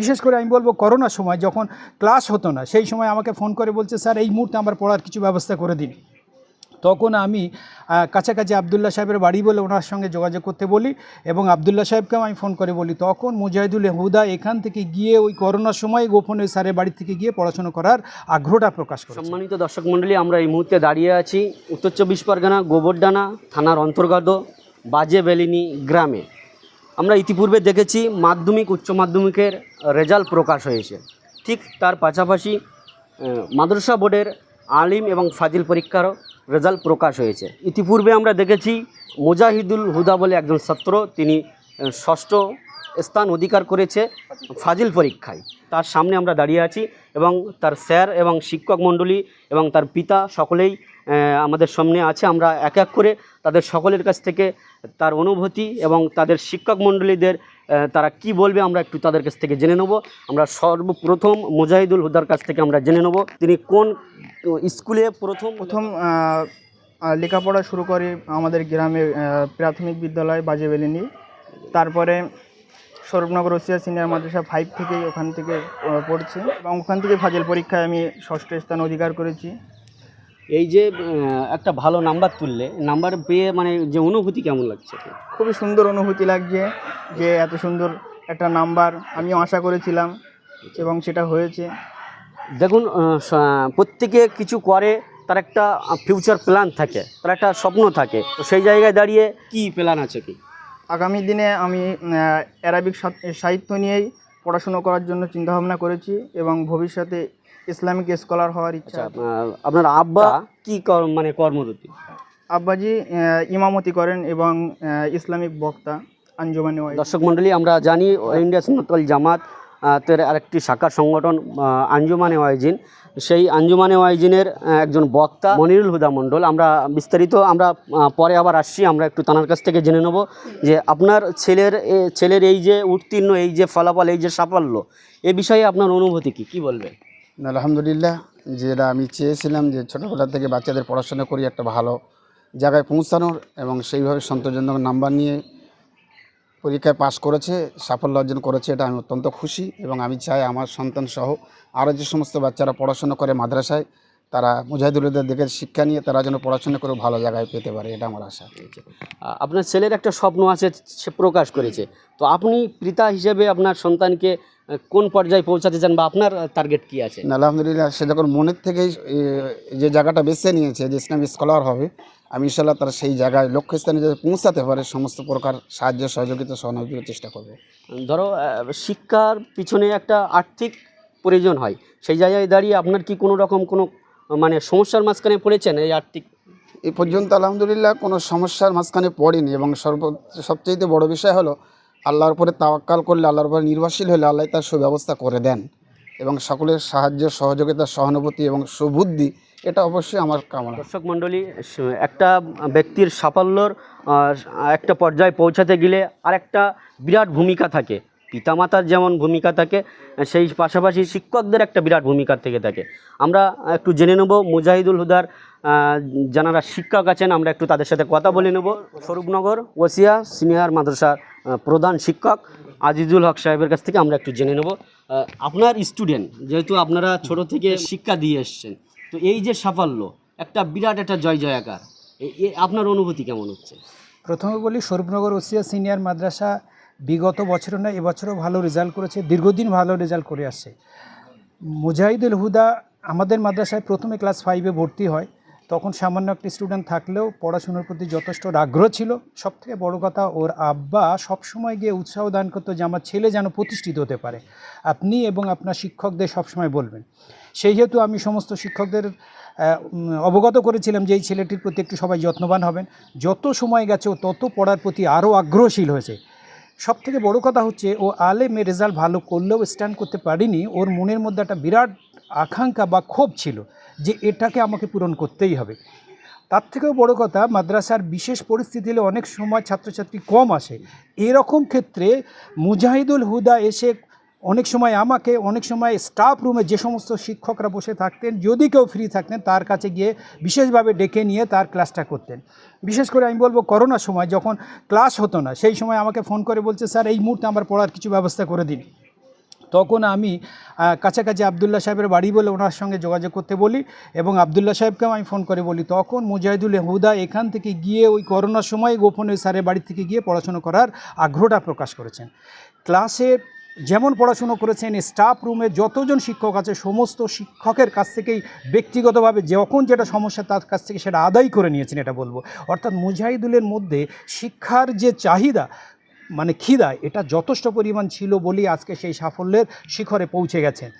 বিশেষ করে আমি বলব করোনার সময় যখন ক্লাস হতো না, সেই সময় আমাকে ফোন করে বলছে, স্যার, এই মুহূর্তে আমার পড়ার কিছু ব্যবস্থা করে দিন। তখন আমি কাছাকাছি আবদুল্লাহ সাহেবের বাড়ি বলে ওনার সঙ্গে যোগাযোগ করতে বলি এবং আবদুল্লাহ সাহেবকেও আমি ফোন করে বলি। তখন মুজাহিদুল হুদা এখান থেকে গিয়ে ওই করোনার সময় গোপনে স্যারের বাড়ি থেকে গিয়ে পড়াশোনা করার আগ্রহটা প্রকাশ করে সম্মানিত দর্শক মণ্ডলী, আমরা এই মুহূর্তে দাঁড়িয়ে আছি উত্তর চব্বিশ পরগনা গোবরডানা থানার অন্তর্গত বাজে বেলিনি গ্রামে। আমরা ইতিপূর্বে দেখেছি মাধ্যমিক, উচ্চ মাধ্যমিকের রেজাল্ট প্রকাশ হয়েছে। ঠিক তার পাশাপাশি মাদ্রাসা বোর্ডের আলিম এবং ফাজিল পরীক্ষারও রেজাল্ট প্রকাশ হয়েছে। ইতিপূর্বে আমরা দেখেছি মুজাহিদুল হুদা বলে একজন ছাত্র, তিনি ষষ্ঠ স্থান অধিকার করেছে ফাজিল পরীক্ষায়। তার সামনে আমরা দাঁড়িয়ে আছি এবং তার স্যার এবং শিক্ষক মণ্ডলী এবং তার পিতা সকলেই আমাদের সামনে আছে। আমরা এক এক করে তাদের সকলের কাছ থেকে তার অনুভূতি এবং তাদের শিক্ষক মণ্ডলীদের তারা কি বলবে আমরা একটু তাদের কাছ থেকে জেনে নেব। আমরা সর্বপ্রথম মুজাহিদুল হুদার কাছ থেকে আমরা জেনে নেব। তিনি কোন স্কুলে প্রথম প্রথম লেখাপড়া শুরু করি আমাদের গ্রামে প্রাথমিক বিদ্যালয় বাজে বাজেবেলিনি তারপরে স্বরূপনগর রসিয়া সিনিয়র মাদ্রাসা ফাইভ থেকেই ওখান থেকে পড়ছি। এবং ওখান থেকে ফাজিল পরীক্ষায় আমি ষষ্ঠ স্থান অধিকার করেছি। এই যে একটা ভালো নাম্বার তুললে নাম্বার পেয়ে মানে যে অনুভূতি কেমন লাগছে? খুবই সুন্দর অনুভূতি লাগছে যে এত সুন্দর একটা নাম্বার আমিও আশা করেছিলাম এবং সেটা হয়েছে। দেখুন প্রত্যেকে কিছু করে তার একটা ফিউচার প্ল্যান থাকে তার একটা স্বপ্ন থাকে। তো সেই জায়গায় দাঁড়িয়ে কি প্ল্যান আছে কি? আগামী দিনে আমি অ্যারাবিক সাহিত্য নিয়েই পড়াশুনো করার জন্য চিন্তাভাবনা করেছি এবং ভবিষ্যতে ইসলামিক স্কলার হওয়ার ইচ্ছা আচ্ছা আপনার আব্বা কি কর- মানে কর্মরতি? আব্বাজি ইমামতি করেন এবং ইসলামিক বক্তা আঞ্জুমানে। দর্শক মণ্ডলী আমরা জানি ইন্ডিয়া সুন্নতল জামাত তের আরেকটি শাখা সংগঠন আঞ্জুমানে ওয়াইজিন। সেই আঞ্জুমানে ওয়াইজিনের একজন বক্তা মনিরুল হুদা মণ্ডল। আমরা বিস্তারিত আমরা পরে আবার আসছি। আমরা একটু তানার কাছ থেকে জেনে নেব যে আপনার ছেলের এ, ছেলের এই যে উত্তীর্ণ এই যে ফলাফল এই যে সাফল্য এ বিষয়ে আপনার অনুভূতি কি? কি বলবে আলহামদুলিল্লাহ, যেটা আমি চেয়েছিলাম যে ছোটোবেলা থেকে বাচ্চাদের পড়াশোনা করি একটা ভালো জায়গায় পৌঁছানোর এবং সেইভাবে সন্তোষজনক নাম্বার নিয়ে পরীক্ষায় পাশ করেছে, সাফল্য অর্জন করেছে, এটা আমি অত্যন্ত খুশি এবং আমি চাই আমার সন্তান সহ আরও যে সমস্ত বাচ্চারা পড়াশোনা করে মাদ্রাসায় তারা মুজাহিদুলদের দিকে শিক্ষা নিয়ে তারা যেন পড়াশোনা করে ভালো জায়গায় পেতে পারে এটা আমার আশা। আহ, আপনার ছেলের একটা স্বপ্ন আছে সে প্রকাশ করেছে। তো আপনি পিতা হিসেবে আপনার সন্তানকে কোন পর্যায়ে পৌঁছাতে চান বা আপনার টার্গেট কি আছে? না আলহামদুলিল্লাহ সে যখন মনের থেকেই যে জায়গাটা বেছে নিয়েছে যে ইসলামী স্কলার হবে আমি ইনশাল্লাহ তারা সেই জায়গায় লক্ষ্যস্থানে যাতে পৌঁছাতে পারে সমস্ত প্রকার সাহায্য সহযোগিতা সহযোগিতার চেষ্টা করবে। ধরো শিক্ষার পিছনে একটা আর্থিক প্রয়োজন হয়। সেই জায়গায় দাঁড়িয়ে আপনার কি কোনো রকম কোনো মানে সমস্যার মাঝখানে পড়েছেন এই আর্থিক? এই পর্যন্ত আলহামদুলিল্লাহ কোনো সমস্যার মাঝখানে পড়েনি এবং সর্ব সবচেয়ে বড় বিষয় হলো আল্লাহর উপরে তাওয়াক্কাল করলে আল্লাহর উপরে নির্ভরশীল হলে আল্লাহ তার সুব্যবস্থা করে দেন এবং সকলের সাহায্য সহযোগিতা সহানুভূতি এবং সুবুদ্ধি এটা অবশ্যই আমার কামনা। দর্শক মণ্ডলী একটা ব্যক্তির সাফল্যর একটা পর্যায়ে পৌঁছাতে গেলে আর একটা বিরাট ভূমিকা থাকে। পিতামাতার যেমন ভূমিকা থাকে, সেই পাশাপাশি শিক্ষকদের একটা বিরাট ভূমিকা থেকে থাকে। আমরা একটু জেনে নেব, মুজাহিদুল হুদার যারা শিক্ষক আছেন, আমরা একটু তাদের সাথে কথা বলে নেব। স্বরূপনগর, ওসিয়া সিনিয়র মাদ্রাসার প্রধান শিক্ষক আজিজুল হক সাহেবের কাছ থেকে আমরা একটু জেনে নেব। আপনার স্টুডেন্ট, যেহেতু আপনারা ছোট থেকে শিক্ষা দিয়ে এসছেন, তো এই যে সাফল্য, একটা বিরাট একটা জয় জয়াকার আপনার অনুভূতি কেমন হচ্ছে? প্রথমে বলি, স্বরূপনগর ওসিয়া সিনিয়র মাদ্রাসা বিগত বছরও না, এবছরও ভালো রেজাল্ট করেছে, দীর্ঘদিন ভালো রেজাল্ট করে আসছে। মুজাহিদুল হুদা আমাদের মাদ্রাসায় প্রথমে ক্লাস ফাইভে ভর্তি হয়, তখন সামান্য একটি স্টুডেন্ট থাকলেও পড়াশোনার প্রতি যথেষ্ট আগ্রহ ছিল। সবথেকে বড় কথা, ওর আব্বা সবসময় গিয়ে উৎসাহ দান করতো যে, আমার ছেলে যেন প্রতিষ্ঠিত হতে পারে। আপনি এবং আপনার শিক্ষকদের সবসময় বলবেন। সেই হেতু আমি সমস্ত শিক্ষকদের অবগত করেছিলাম যে, এই ছেলেটির প্রতি একটু সবাই যত্নবান হবেন। যত সময় গেছে তত পড়ার প্রতি আরও আগ্রহশীল হয়েছে। সব থেকে বড়ো কথা হচ্ছে, ও আলেমে রেজাল্ট ভালো করলেও স্ট্যান্ড করতে পারিনি। ওর মনের মধ্যে একটা বিরাট আকাঙ্ক্ষা বা ক্ষোভ ছিল যে এটাকে আমাকে পূরণ করতেই হবে। তার থেকেও বড় কথা, মাদ্রাসার বিশেষ পরিস্থিতি হলে অনেক সময় ছাত্রছাত্রী কম আসে। এরকম ক্ষেত্রে মুজাহিদুল হুদা এসে অনেক সময় আমাকে, অনেক সময় স্টাফ রুমে যে সমস্ত শিক্ষকরা বসে থাকতেন, যদি কেউ ফ্রি থাকতেন, তার কাছে গিয়ে বিশেষভাবে ডেকে নিয়ে তার ক্লাসটা করতেন। বিশেষ করে আমি বলব করোনার সময় যখন ক্লাস হতো না, সেই সময় আমাকে ফোন করে বলছে, স্যার, এই মুহূর্তে আমার পড়ার কিছু ব্যবস্থা করে দিন। তখন আমি কাছাকাছি আবদুল্লাহ সাহেবের বাড়ি বলে ওনার সঙ্গে যোগাযোগ করতে বলি এবং আবদুল্লাহ সাহেবকেও আমি ফোন করে বলি। তখন মুজাহিদুল হুদা এখান থেকে গিয়ে ওই করোনার সময় গোপনে স্যারের বাড়ি থেকে গিয়ে পড়াশুনো করার আগ্রহটা প্রকাশ করেছেন। ক্লাসে যেমন পড়াশুনো করেছেন স্টাফ রুমে যতজন শিক্ষক আছে, সমস্ত শিক্ষকের কাছ থেকেই ব্যক্তিগতভাবে যখন যেটা সমস্যা তার কাছ থেকে সেটা আদায় করে নিয়েছেন এটা বলব। অর্থাৎ মুজাহিদুলের মধ্যে শিক্ষার যে চাহিদা মানে খিদা, এটা যথেষ্ট পরিমাণ ছিল বলেই আজকে সেই সাফল্যের শিখরে পৌঁছে গেছেন।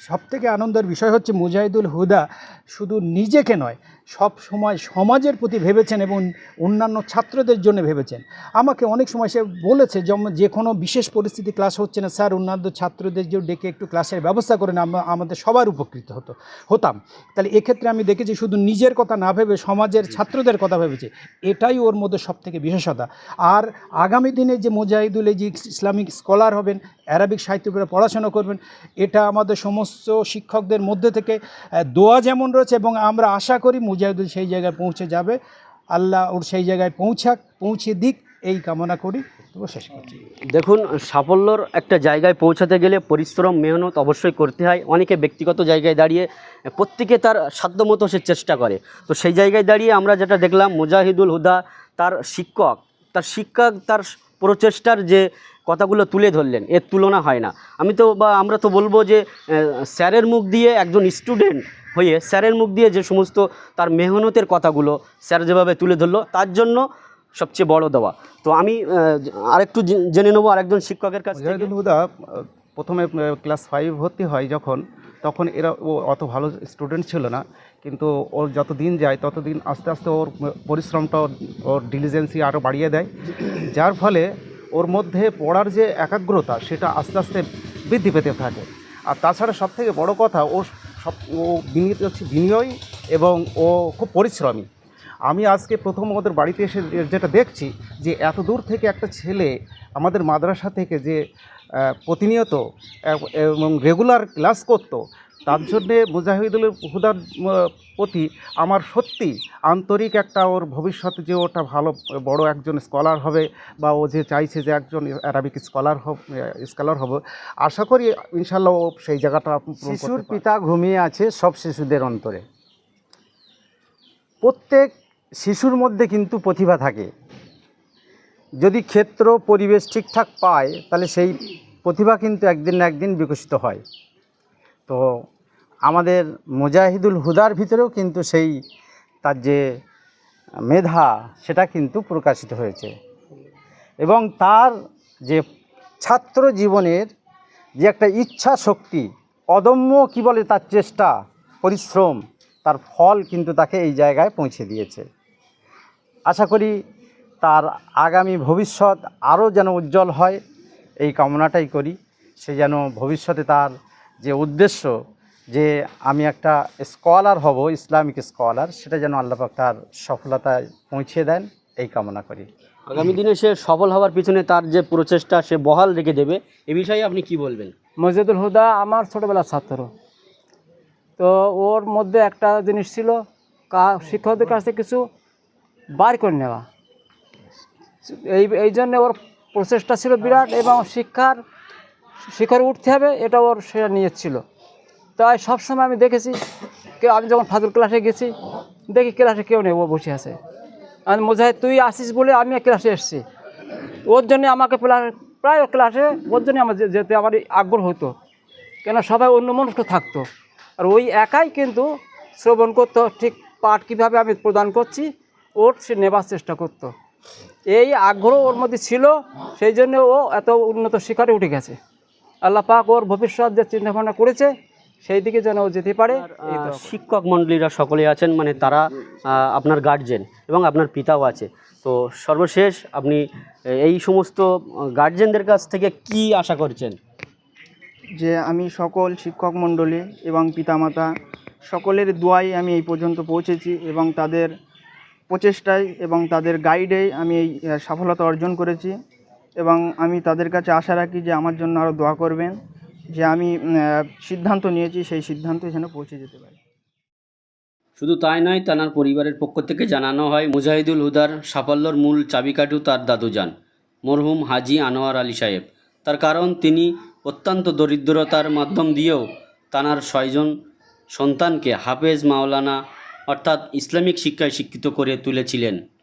সবথেকে আনন্দের বিষয় হচ্ছে মুজাহিদুল হুদা শুধু নিজেকে নয় সব সময় সমাজের প্রতি ভেবেছেন এবং অন্যান্য ছাত্রদের জন্য ভেবেছেন। আমাকে অনেক সময় সে বলেছে যেমন যে কোনো বিশেষ পরিস্থিতি ক্লাস হচ্ছে না স্যার অন্যান্য ছাত্রদের যে ডেকে একটু ক্লাসের ব্যবস্থা করেন আমরা আমাদের সবার উপকৃত হতো হতাম। তাহলে এক্ষেত্রে আমি দেখেছি শুধু নিজের কথা না ভেবে সমাজের ছাত্রদের কথা ভেবেছে। এটাই ওর মধ্যে সবথেকে বিশেষতা। আর আগামী দিনে যে মোজাহিদুল যে ইসলামিক স্কলার হবেন অ্যারাবিক সাহিত্য উপরে পড়াশোনা করবেন এটা আমাদের সমস্ত শিক্ষকদের মধ্যে থেকে দোয়া যেমন রয়েছে এবং আমরা আশা করি মুজাহিদুল সেই জায়গায় পৌঁছে যাবে। আল্লাহ ওর সেই জায়গায় পৌঁছাক, পৌঁছে দিক, এই কামনা করি। তবু শেষ করছি। দেখুন, সাফল্যর একটা জায়গায় পৌঁছাতে গেলে পরিশ্রম, মেহনত অবশ্যই করতে হয়। অনেকে ব্যক্তিগত জায়গায় দাঁড়িয়ে প্রত্যেকে তার সাধ্যমতো সে চেষ্টা করে। তো সেই জায়গায় দাঁড়িয়ে আমরা যেটা দেখলাম, মুজাহিদুল হুদা তার শিক্ষক তার শিক্ষক তার প্রচেষ্টার যে কথাগুলো তুলে ধরলেন, এর তুলনা হয় না। আমি তো বা আমরা তো বলব যে স্যারের মুখ দিয়ে একজন স্টুডেন্ট হয়ে, স্যারের মুখ দিয়ে যে সমস্ত তার মেহনতের কথাগুলো স্যার যেভাবে তুলে ধরলো, তার জন্য সবচেয়ে বড় দেওয়া। তো আমি আরেকটু জেনে নেব আরেকজন শিক্ষকের কাছ প্রথমে ক্লাস ফাইভ ভর্তি হয় যখন, তখন এরা অত ভালো স্টুডেন্ট ছিল না। কিন্তু ওর যত দিন যায় তত দিন আস্তে আস্তে ওর পরিশ্রমটা, ওর- ডিলিজেন্সি আরও বাড়িয়ে দেয়। যার ফলে ওর মধ্যে পড়ার যে একাগ্রতা, সেটা আস্তে আস্তে বৃদ্ধি পেতে থাকে। আর তাছাড়া সবথেকে বড় কথা, ও সব, ও বিনি- হচ্ছে বিনিয়োগ এবং ও খুব পরিশ্রমী। আমি আজকে প্রথম ওদের বাড়িতে এসে যেটা দেখছি যে, এত দূর থেকে একটা ছেলে আমাদের মাদ্রাসা থেকে যে প্রতিনিয়ত, এবং রেগুলার ক্লাস করতো তার জন্যে মুজাহিদুল হুদার প্রতি আমার সত্যি আন্তরিক একটা ওর ভবিষ্যতে যে ওটা ভালো, বড় একজন স্কলার হবে বা ও যে চাইছে যে একজন অ্যারাবিক স্কলার হোক স্কলার হবে, আশা করি ইনশাল্লাহ ও সেই জায়গাটা শিশুর পিতা ঘুমিয়ে আছে সব শিশুদের অন্তরে। প্রত্যেক শিশুর মধ্যে কিন্তু প্রতিভা থাকে। যদি ক্ষেত্র, পরিবেশ ঠিকঠাক পায়, তাহলে সেই প্রতিভা কিন্তু একদিন না একদিন বিকশিত হয়। তো আমাদের মুজাহিদুল হুদার ভিতরেও কিন্তু সেই তার যে মেধা, সেটা কিন্তু প্রকাশিত হয়েছে। এবং তার যে ছাত্র জীবনের যে একটা ইচ্ছা শক্তি, অদম্য কি বলে তার চেষ্টা, পরিশ্রম, তার ফল কিন্তু তাকে এই জায়গায় পৌঁছে দিয়েছে। আশা করি তার আগামী ভবিষ্যৎ আরও যেন উজ্জ্বল হয়, এই কামনাটাই করি। সে যেন ভবিষ্যতে তার যে উদ্দেশ্য যে আমি একটা স্কলার হব ইসলামিক স্কলার সেটা যেন আল্লাপাক তার সফলতায় পৌঁছে দেন এই কামনা করি। আগামী দিনে সে সফল হওয়ার পিছনে তার যে প্রচেষ্টা সে বহাল রেখে দেবে এ বিষয়ে আপনি কি বলবেন? মসজিদুল হুদা আমার ছোটোবেলার ছাত্র। তো ওর মধ্যে একটা জিনিস ছিল কা শিক্ষকদের কাছ থেকে কিছু বার করে নেওয়া। এই এই জন্যে ওর প্রচেষ্টা ছিল বিরাট এবং শিক্ষার শিখরে উঠতে হবে এটা ওর সেটা নিয়েছিল তাই সবসময় আমি দেখেছি, কেউ আমি যখন ফাজুল ক্লাসে গেছি, দেখি ক্লাসে কেউ নেই, ও বসে আছে। আমি মোজাহিদ তুই আসিস বলে আমি ক্লাসে এসেছি। ওর জন্য আমাকে প্রায় ক্লাসে, ওর জন্য আমার যেতে আমার আগ্রহ হতো। কেন সবাই অন্য মনস্ক থাকতো। আর ওই একাই কিন্তু শ্রবণ করতো, ঠিক পাঠ কীভাবে আমি প্রদান করছি, ওর সে নেবার চেষ্টা করতো। এই আগ্রহ ওর মধ্যে ছিল, সেই জন্য ও এত উন্নত শিকারে উঠে গেছে। আল্লাহ পাক ওর ভবিষ্যৎ যে চিন্তাভাবনা করেছে সেই দিকে যেন যেতে পারে। শিক্ষক মণ্ডলীরা সকলে আছেন মানে তারা আপনার গার্জেন এবং আপনার পিতাও আছে। তো সর্বশেষ আপনি এই সমস্ত গার্জেনদের কাছ থেকে কি আশা করছেন? যে আমি সকল শিক্ষক মণ্ডলী এবং পিতামাতা সকলের দোয়াই আমি এই পর্যন্ত পৌঁছেছি এবং তাদের প্রচেষ্টায় এবং তাদের গাইডে আমি এই সফলতা অর্জন করেছি এবং আমি তাদের কাছে আশা রাখি যে আমার জন্য আরও দোয়া করবেন। যে আমি সিদ্ধান্ত নিয়েছি, সেই সিদ্ধান্তে যেন পৌঁছে যেতে পারি। শুধু তাই নয় তানার পরিবারের পক্ষ থেকে জানানো হয়, মুজাহিদুল হুদার সাফল্যর মূল চাবিকাঠু তার দাদুজান, মরহুম হাজি আনোয়ার আলী সাহেব। তার কারণ, তিনি অত্যন্ত দরিদ্রতার মাধ্যম দিয়েও তানার ছয়জন সন্তানকে হাফেজ মাওলানা অর্থাৎ ইসলামিক শিক্ষায় শিক্ষিত করে তুলেছিলেন।